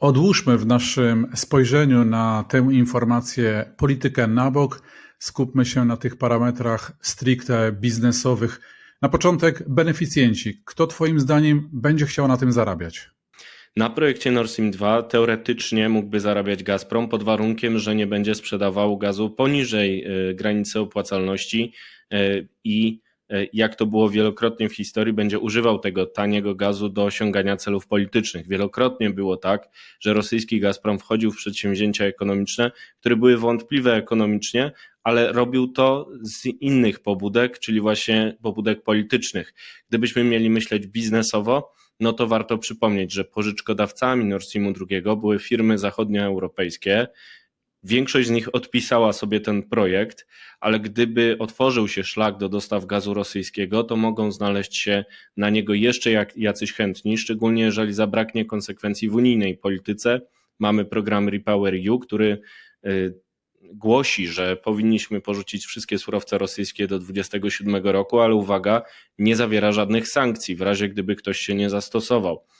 Odłóżmy w naszym spojrzeniu na tę informację politykę na bok, skupmy się na tych parametrach stricte biznesowych. Na początek beneficjenci. Kto Twoim zdaniem będzie chciał na tym zarabiać? Na projekcie Nord Stream 2 teoretycznie mógłby zarabiać Gazprom pod warunkiem, że nie będzie sprzedawał gazu poniżej y, granicy opłacalności y, i jak to było wielokrotnie w historii, będzie używał tego taniego gazu do osiągania celów politycznych. Wielokrotnie było tak, że rosyjski Gazprom wchodził w przedsięwzięcia ekonomiczne, które były wątpliwe ekonomicznie, ale robił to z innych pobudek, czyli właśnie pobudek politycznych. Gdybyśmy mieli myśleć biznesowo, no to warto przypomnieć, że pożyczkodawcami Nord Streamu II były firmy zachodnioeuropejskie. Większość z nich odpisała sobie ten projekt, ale gdyby otworzył się szlak do dostaw gazu rosyjskiego, to mogą znaleźć się na niego jeszcze jak, jacyś chętni, szczególnie jeżeli zabraknie konsekwencji w unijnej polityce. Mamy program Repower EU, który y, głosi, że powinniśmy porzucić wszystkie surowce rosyjskie do 2027 roku, ale uwaga, nie zawiera żadnych sankcji w razie gdyby ktoś się nie zastosował.